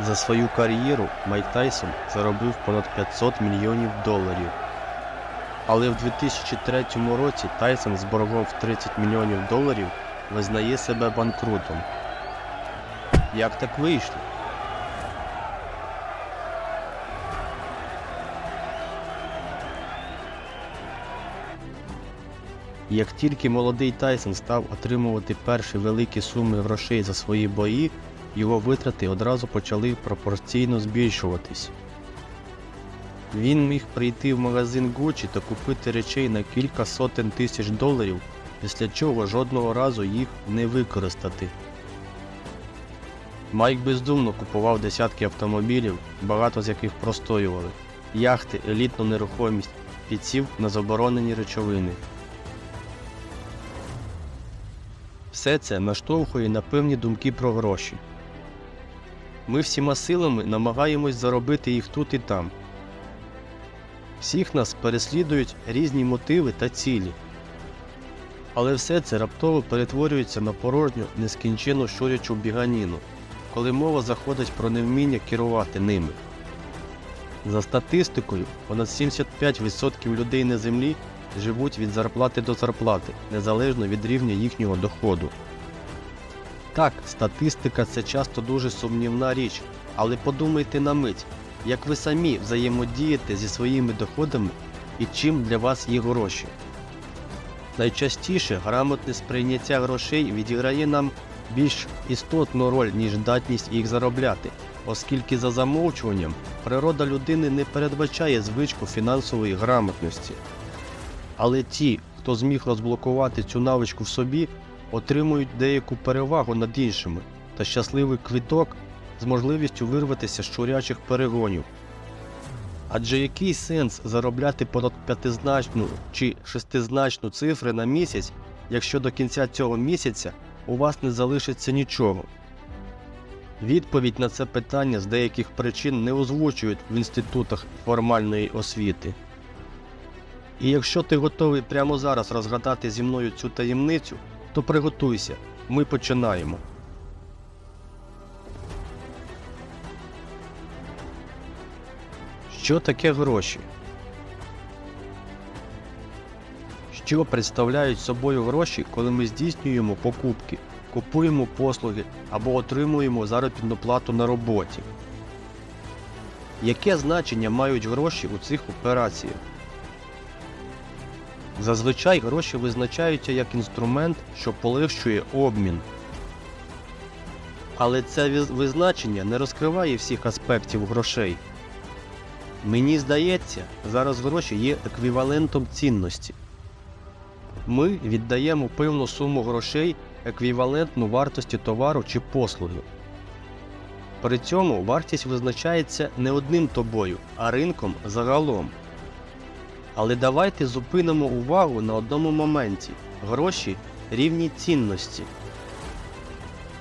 За свою кар'єру Майк Тайсон заробив понад 500 мільйонів доларів. Але в 2003 році Тайсон з боргом в 30 мільйонів доларів визнає себе банкрутом. Як так вийшло? Як тільки молодий Тайсон став отримувати перші великі суми грошей за свої бої, його витрати одразу почали пропорційно збільшуватись. Він міг прийти в магазин Gucci та купити речей на кілька сотень тисяч доларів, після чого жодного разу їх не використати. Майк бездумно купував десятки автомобілів, багато з яких простоювали, яхти, елітну нерухомість, підсів на заборонені речовини. Все це наштовхує на певні думки про гроші. Ми всіма силами намагаємось заробити їх тут і там. Всіх нас переслідують різні мотиви та цілі. Але все це раптово перетворюється на порожню, нескінченну щурячу біганіну, коли мова заходить про невміння керувати ними. За статистикою, понад 75% людей на землі живуть від зарплати до зарплати, незалежно від рівня їхнього доходу. Так, статистика це часто дуже сумнівна річ, але подумайте на мить, як ви самі взаємодієте зі своїми доходами і чим для вас є гроші. Найчастіше грамотне сприйняття грошей відіграє нам більш істотну роль, ніж здатність їх заробляти, оскільки за замовчуванням природа людини не передбачає звичку фінансової грамотності. Але ті, хто зміг розблокувати цю навичку в собі, отримують деяку перевагу над іншими та щасливий квіток з можливістю вирватися з щурячих перегонів. Адже який сенс заробляти понад п'ятизначну чи шестизначну цифри на місяць, якщо до кінця цього місяця у вас не залишиться нічого? Відповідь на це питання з деяких причин не озвучують в інститутах формальної освіти. І якщо ти готовий прямо зараз розгадати зі мною цю таємницю, то приготуйся, ми починаємо. Що таке гроші? Що представляють собою гроші, коли ми здійснюємо покупки, купуємо послуги або отримуємо заробітну плату на роботі? Яке значення мають гроші у цих операціях? Зазвичай гроші визначаються як інструмент, що полегшує обмін. Але це визначення не розкриває всіх аспектів грошей. Мені здається, зараз гроші є еквівалентом цінності. Ми віддаємо певну суму грошей еквівалентну вартості товару чи послуги. При цьому вартість визначається не одним тобою, а ринком загалом. Але давайте зупинимо увагу на одному моменті гроші рівні цінності.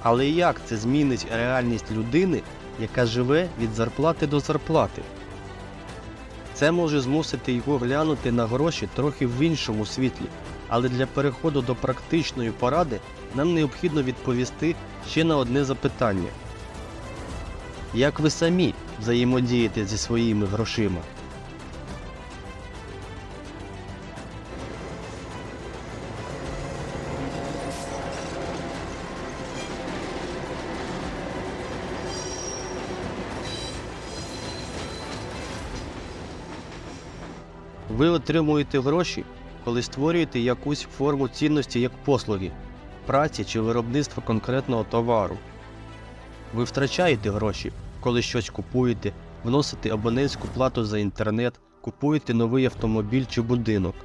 Але як це змінить реальність людини, яка живе від зарплати до зарплати? Це може змусити його глянути на гроші трохи в іншому світлі, але для переходу до практичної поради нам необхідно відповісти ще на одне запитання. Як ви самі взаємодієте зі своїми грошима? Ви отримуєте гроші, коли створюєте якусь форму цінності як послуги, праці чи виробництва конкретного товару. Ви втрачаєте гроші, коли щось купуєте, вносите абонентську плату за інтернет, купуєте новий автомобіль чи будинок.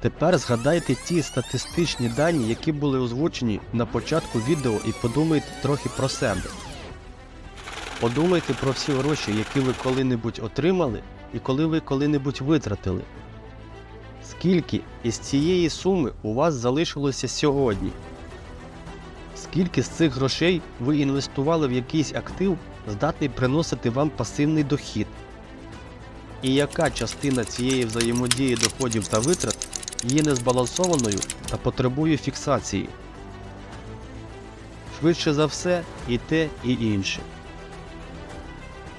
Тепер згадайте ті статистичні дані, які були озвучені на початку відео, і подумайте трохи про себе. Подумайте про всі гроші, які ви коли-небудь отримали і коли ви коли-небудь витратили. Скільки із цієї суми у вас залишилося сьогодні? Скільки з цих грошей ви інвестували в якийсь актив, здатний приносити вам пасивний дохід? І яка частина цієї взаємодії доходів та витрат є незбалансованою та потребує фіксації? Швидше за все, і те, і інше.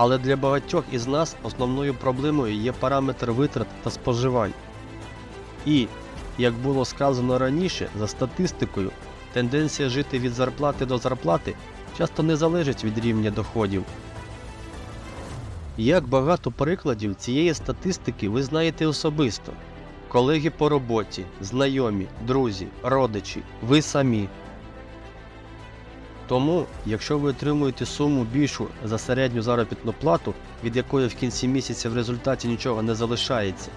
Але для багатьох із нас основною проблемою є параметр витрат та споживань. І, як було сказано раніше, за статистикою, тенденція жити від зарплати до зарплати часто не залежить від рівня доходів. Як багато прикладів цієї статистики ви знаєте особисто. Колеги по роботі, знайомі, друзі, родичі, ви самі. Тому, якщо ви отримуєте суму більшу за середню заробітну плату, від якої в кінці місяця в результаті нічого не залишається,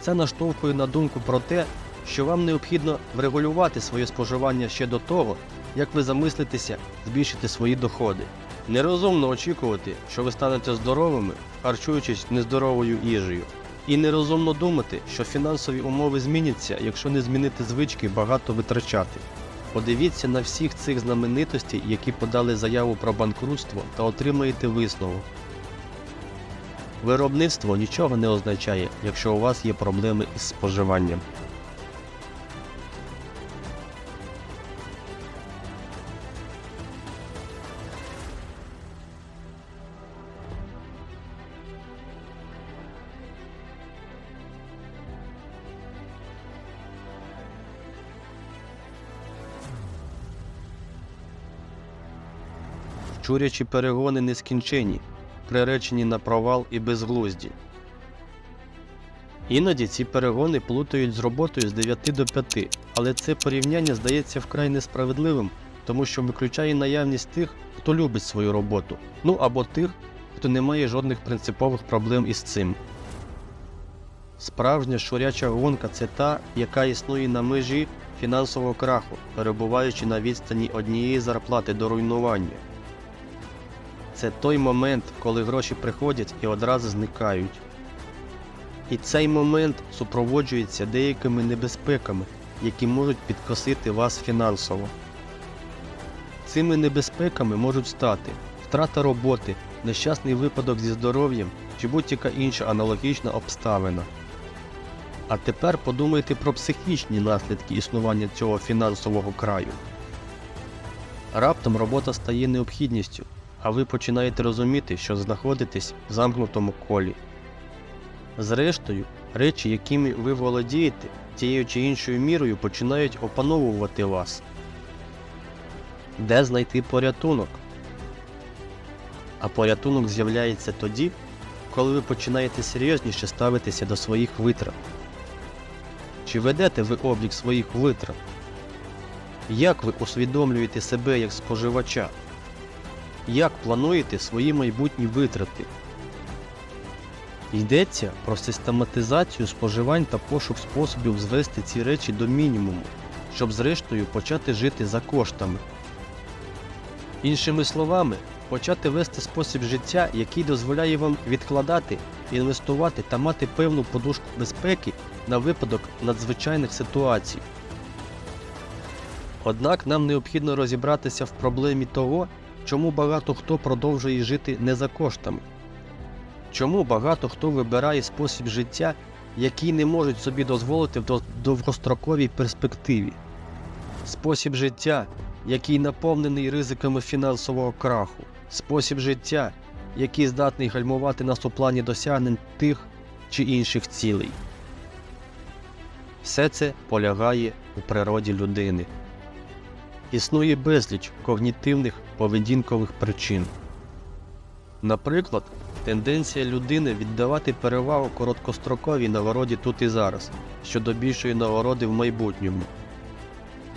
це наштовхує на думку про те, що вам необхідно врегулювати своє споживання ще до того, як ви замислитеся збільшити свої доходи. Нерозумно очікувати, що ви станете здоровими, харчуючись нездоровою їжею. І нерозумно думати, що фінансові умови зміняться, якщо не змінити звички багато витрачати. Подивіться на всіх цих знаменитостей, які подали заяву про банкрутство та отримаєте висновок. Виробництво нічого не означає, якщо у вас є проблеми із споживанням. Чурячі перегони нескінчені, приречені на провал і безглузді. Іноді ці перегони плутають з роботою з 9 до 5, але це порівняння здається вкрай несправедливим, тому що виключає наявність тих, хто любить свою роботу, ну або тих, хто не має жодних принципових проблем із цим. Справжня шуряча гонка це та, яка існує на межі фінансового краху, перебуваючи на відстані однієї зарплати до руйнування. Це той момент, коли гроші приходять і одразу зникають. І цей момент супроводжується деякими небезпеками, які можуть підкосити вас фінансово. Цими небезпеками можуть стати втрата роботи, нещасний випадок зі здоров'ям чи будь-яка інша аналогічна обставина. А тепер подумайте про психічні наслідки існування цього фінансового краю. Раптом робота стає необхідністю, а ви починаєте розуміти, що знаходитесь в замкнутому колі. Зрештою, речі, якими ви володієте, тією чи іншою мірою починають опановувати вас. Де знайти порятунок? А порятунок з'являється тоді, коли ви починаєте серйозніше ставитися до своїх витрат. Чи ведете ви облік своїх витрат? Як ви усвідомлюєте себе як споживача? Як плануєте свої майбутні витрати? Йдеться про систематизацію споживань та пошук способів звести ці речі до мінімуму, щоб зрештою почати жити за коштами. Іншими словами, почати вести спосіб життя, який дозволяє вам відкладати, інвестувати та мати певну подушку безпеки на випадок надзвичайних ситуацій. Однак нам необхідно розібратися в проблемі того, чому багато хто продовжує жити не за коштами. Чому багато хто вибирає спосіб життя, який не можуть собі дозволити в довгостроковій перспективі? Спосіб життя, який наповнений ризиками фінансового краху, спосіб життя, який здатний гальмувати нас у плані досягнень тих чи інших цілей. Все це полягає у природі людини. Існує безліч когнітивних поведінкових причин. Наприклад, тенденція людини віддавати перевагу короткостроковій нагороді тут і зараз щодо більшої нагороди в майбутньому.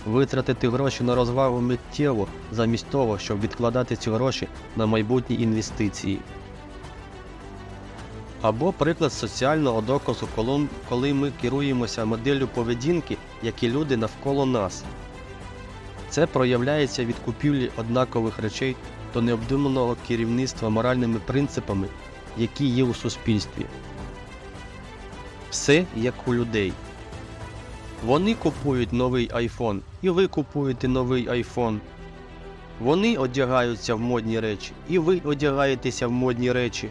Витратити гроші на розвагу миттєво замість того, щоб відкладати ці гроші на майбутні інвестиції. Або приклад соціального доказу, коли ми керуємося моделлю поведінки, як і люди навколо нас. Це проявляється від купівлі однакових речей до необдуманого керівництва моральними принципами, які є у суспільстві. Все як у людей. Вони купують новий iPhone, і ви купуєте новий iPhone. Вони одягаються в модні речі, і ви одягаєтеся в модні речі.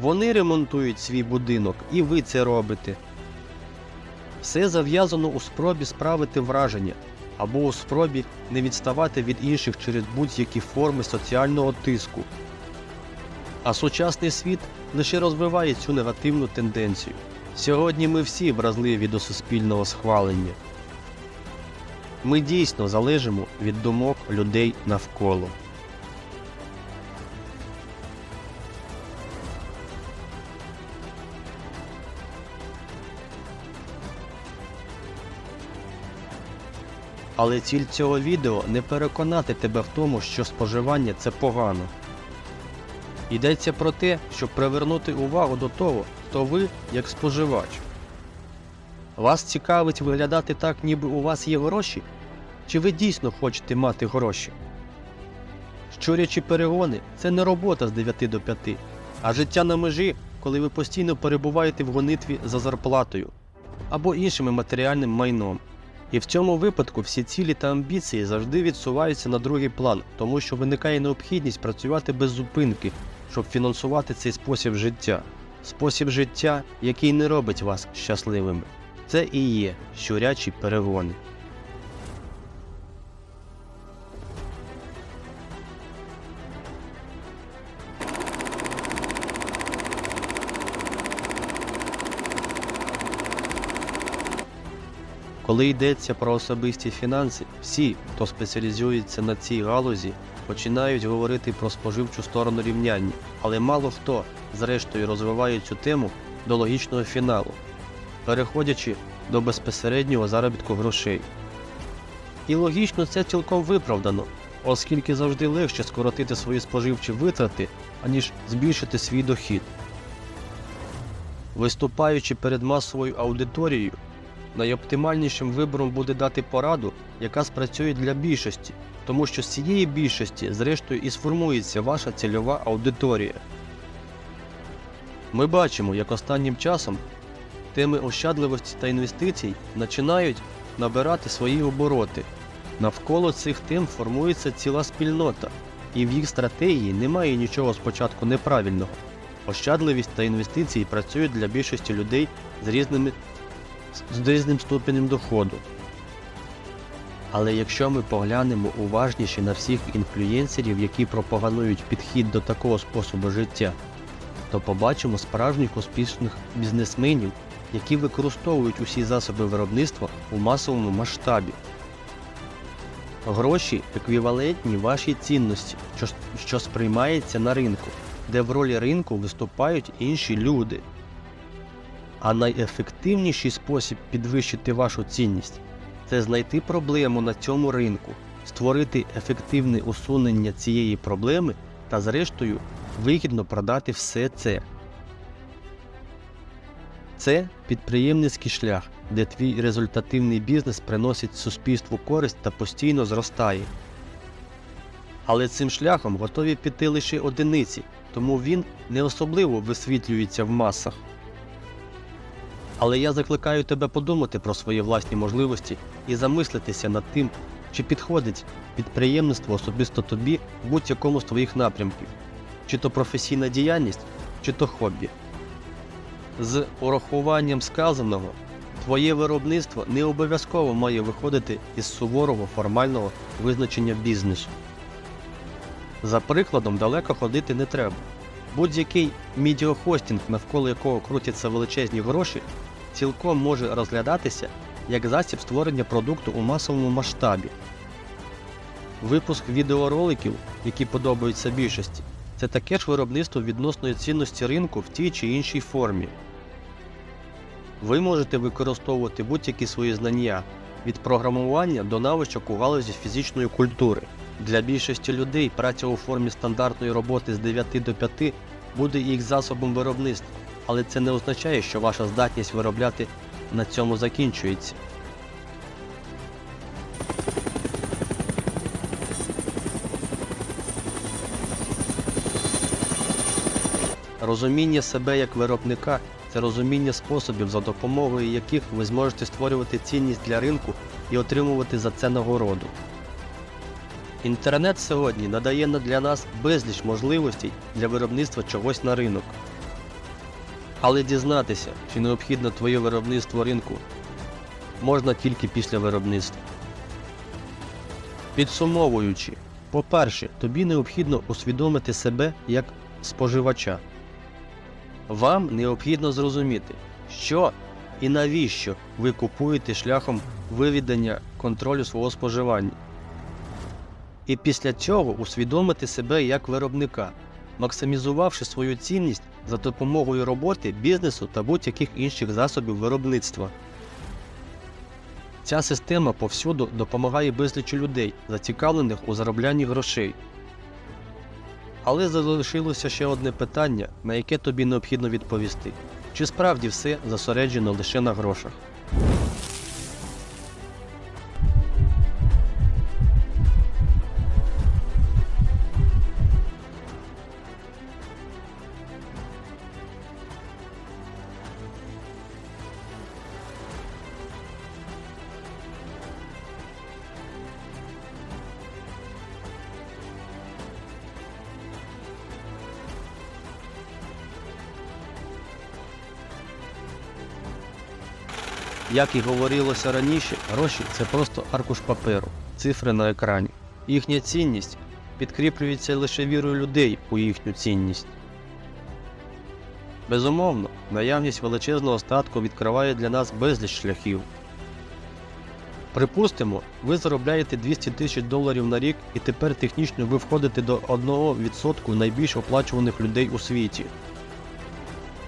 Вони ремонтують свій будинок, і ви це робите. Все зав'язано у спробі справити враження або у спробі не відставати від інших через будь-які форми соціального тиску. А сучасний світ лише розвиває цю негативну тенденцію. Сьогодні ми всі вразливі до суспільного схвалення. Ми дійсно залежимо від думок людей навколо. Але ціль цього відео не переконати тебе в тому, що споживання це погано. Йдеться про те, щоб привернути увагу до того, хто ви як споживач. Вас цікавить виглядати так, ніби у вас є гроші? Чи ви дійсно хочете мати гроші? Щурячі перегони це не робота з 9 до 5, а життя на межі, коли ви постійно перебуваєте в гонитві за зарплатою або іншим матеріальним майном. І в цьому випадку всі цілі та амбіції завжди відсуваються на другий план, тому що виникає необхідність працювати без зупинки, щоб фінансувати цей спосіб життя. Спосіб життя, який не робить вас щасливими. Це і є щурячі перегони. Коли йдеться про особисті фінанси, всі, хто спеціалізується на цій галузі, починають говорити про споживчу сторону рівняння, але мало хто, зрештою, розвиває цю тему до логічного фіналу, переходячи до безпосереднього заробітку грошей. І логічно це цілком виправдано, оскільки завжди легше скоротити свої споживчі витрати, аніж збільшити свій дохід. Виступаючи перед масовою аудиторією, найоптимальнішим вибором буде дати пораду, яка спрацює для більшості, тому що з цієї більшості, зрештою, і сформується ваша цільова аудиторія. Ми бачимо, як останнім часом теми ощадливості та інвестицій починають набирати свої обороти. Навколо цих тем формується ціла спільнота, і в їх стратегії немає нічого спочатку неправильного. Ощадливість та інвестиції працюють для більшості людей з різними з різним ступенем доходу. Але якщо ми поглянемо уважніше на всіх інфлюєнсерів, які пропагандують підхід до такого способу життя, то побачимо справжніх успішних бізнесменів, які використовують усі засоби виробництва у масовому масштабі. Гроші еквівалентні вашій цінності, що, що сприймається на ринку, де в ролі ринку виступають інші люди. А найефективніший спосіб підвищити вашу цінність це знайти проблему на цьому ринку, створити ефективне усунення цієї проблеми та, зрештою, вигідно продати все це. Це підприємницький шлях, де твій результативний бізнес приносить суспільству користь та постійно зростає. Але цим шляхом готові піти лише одиниці, тому він не особливо висвітлюється в масах. Але я закликаю тебе подумати про свої власні можливості і замислитися над тим, чи підходить підприємництво особисто тобі в будь-якому з твоїх напрямків, чи то професійна діяльність, чи то хобі. З урахуванням сказаного, твоє виробництво не обов'язково має виходити із суворого формального визначення бізнесу. За прикладом далеко ходити не треба. Будь-який медіахостінг, навколо якого крутяться величезні гроші, цілком може розглядатися як засіб створення продукту у масовому масштабі. Випуск відеороликів, які подобаються більшості, це таке ж виробництво відносної цінності ринку в тій чи іншій формі. Ви можете використовувати будь-які свої знання від програмування до навичок у галузі фізичної культури. Для більшості людей праця у формі стандартної роботи з 9 до 5 буде їх засобом виробництва, але це не означає, що ваша здатність виробляти на цьому закінчується. Розуміння себе як виробника це розуміння способів, за допомогою яких ви зможете створювати цінність для ринку і отримувати за це нагороду. Інтернет сьогодні надає для нас безліч можливостей для виробництва чогось на ринок. Але дізнатися, чи необхідно твоє виробництво ринку, можна тільки після виробництва. Підсумовуючи, по-перше, тобі необхідно усвідомити себе як споживача. Вам необхідно зрозуміти, що і навіщо ви купуєте шляхом вивідання контролю свого споживання. І після цього усвідомити себе як виробника, максимізувавши свою цінність за допомогою роботи, бізнесу та будь-яких інших засобів виробництва. Ця система повсюду допомагає безлічу людей, зацікавлених у зароблянні грошей. Але залишилося ще одне питання, на яке тобі необхідно відповісти: чи справді все зосереджено лише на грошах? Як і говорилося раніше, гроші це просто аркуш паперу, цифри на екрані. Їхня цінність підкріплюється лише вірою людей у їхню цінність. Безумовно, наявність величезного статку відкриває для нас безліч шляхів. Припустимо, ви заробляєте 200 тисяч доларів на рік і тепер технічно ви входите до 1% найбільш оплачуваних людей у світі.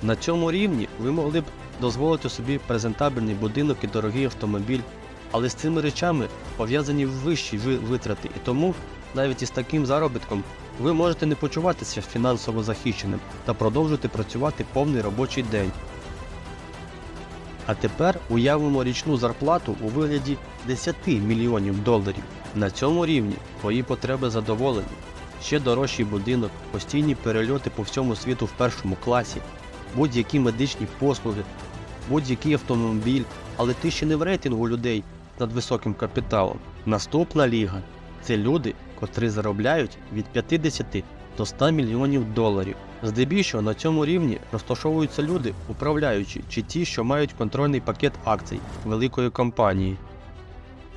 На цьому рівні ви могли б дозволити собі презентабельний будинок і дорогий автомобіль, але з цими речами пов'язані вищі витрати, і тому навіть із таким заробітком ви можете не почуватися фінансово захищеним та продовжувати працювати повний робочий день. А тепер уявимо річну зарплату у вигляді 10 мільйонів доларів. На цьому рівні твої потреби задоволені. Ще дорожчий будинок, постійні перельоти по всьому світу в першому класі, будь-які медичні послуги, будь-який автомобіль, але ти ще не в рейтингу людей над високим капіталом. Наступна ліга це люди, котрі заробляють від 50 до 100 мільйонів доларів. Здебільшого на цьому рівні розташовуються люди, управляючі чи ті, що мають контрольний пакет акцій великої компанії.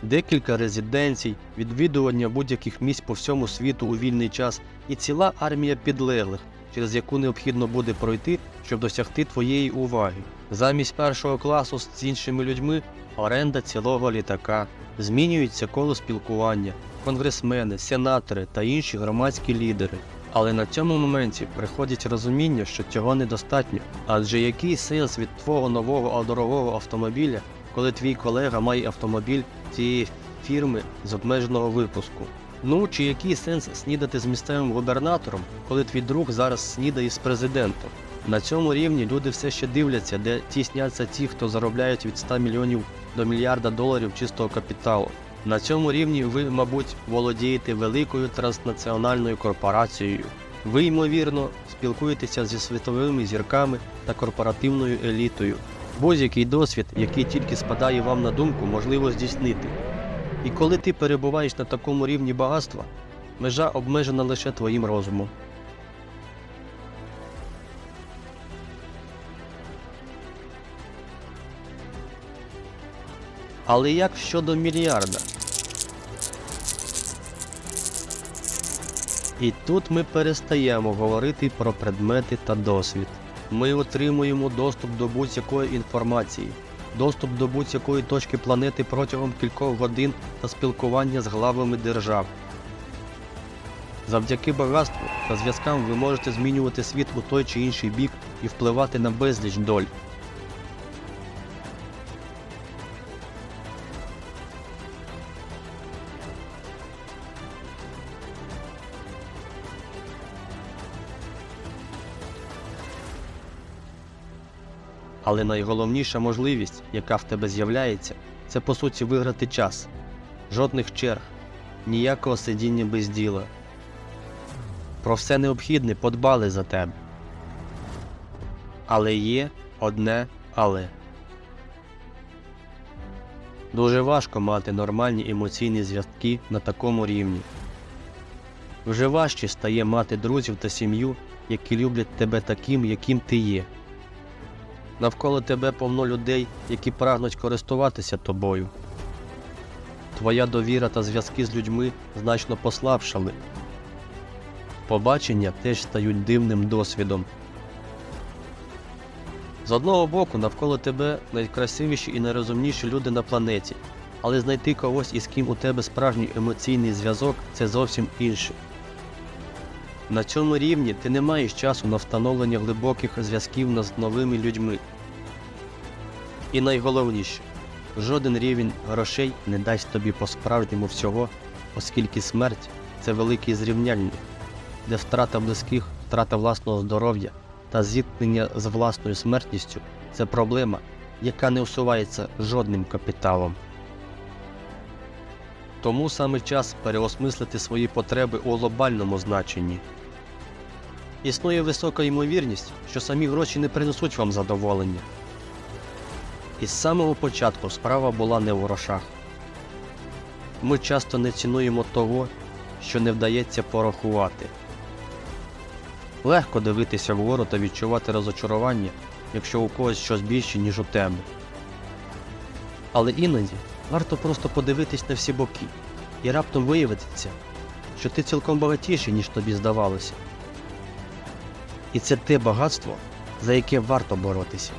Декілька резиденцій, відвідування будь-яких місць по всьому світу у вільний час і ціла армія підлеглих, через яку необхідно буде пройти, щоб досягти твоєї уваги. Замість першого класу з іншими людьми оренда цілого літака, змінюється коло спілкування, конгресмени, сенатори та інші громадські лідери. Але на цьому моменті приходить розуміння, що цього недостатньо. Адже який сенс від твого нового дорогого автомобіля, коли твій колега має автомобіль цієї фірми з обмеженого випуску? Ну чи який сенс снідати з місцевим губернатором, коли твій друг зараз снідає з президентом? На цьому рівні люди все ще дивляться, де тісняться ті, хто заробляють від 100 мільйонів до мільярда доларів чистого капіталу. На цьому рівні ви, мабуть, володієте великою транснаціональною корпорацією. Ви, ймовірно, спілкуєтеся зі світовими зірками та корпоративною елітою. Будь-який досвід, який тільки спадає вам на думку, можливо здійснити. І коли ти перебуваєш на такому рівні багатства, межа обмежена лише твоїм розумом. Але як щодо мільярда? І тут ми перестаємо говорити про предмети та досвід. Ми отримуємо доступ до будь-якої інформації, доступ до будь-якої точки планети протягом кількох годин та спілкування з главами держав. Завдяки багатству та зв'язкам ви можете змінювати світ у той чи інший бік і впливати на безліч доль. Але найголовніша можливість, яка в тебе з'являється, це по суті виграти час. Жодних черг, ніякого сидіння без діла. Про все необхідне подбали за тебе. Але є одне але. Дуже важко мати нормальні емоційні зв'язки на такому рівні. Вже важче стає мати друзів та сім'ю, які люблять тебе таким, яким ти є. Навколо тебе повно людей, які прагнуть користуватися тобою. Твоя довіра та зв'язки з людьми значно послабшали. Побачення теж стають дивним досвідом. З одного боку, навколо тебе найкрасивіші і найрозумніші люди на планеті, але знайти когось, із ким у тебе справжній емоційний зв'язок, це зовсім інше. На цьому рівні ти не маєш часу на встановлення глибоких зв'язків з новими людьми. І найголовніше, жоден рівень грошей не дасть тобі по-справжньому всього, оскільки смерть це великий зрівняльник, де втрата близьких, втрата власного здоров'я та зіткнення з власною смертністю це проблема, яка не усувається жодним капіталом. Тому саме час переосмислити свої потреби у глобальному значенні. Існує висока ймовірність, що самі гроші не принесуть вам задоволення. І з самого початку справа була не в грошах. Ми часто не цінуємо того, що не вдається порахувати. Легко дивитися вгору та відчувати розочарування, якщо у когось щось більше, ніж у тебе. Але іноді варто просто подивитись на всі боки, і раптом виявиться, що ти цілком багатіший, ніж тобі здавалося. І це те багатство, за яке варто боротися.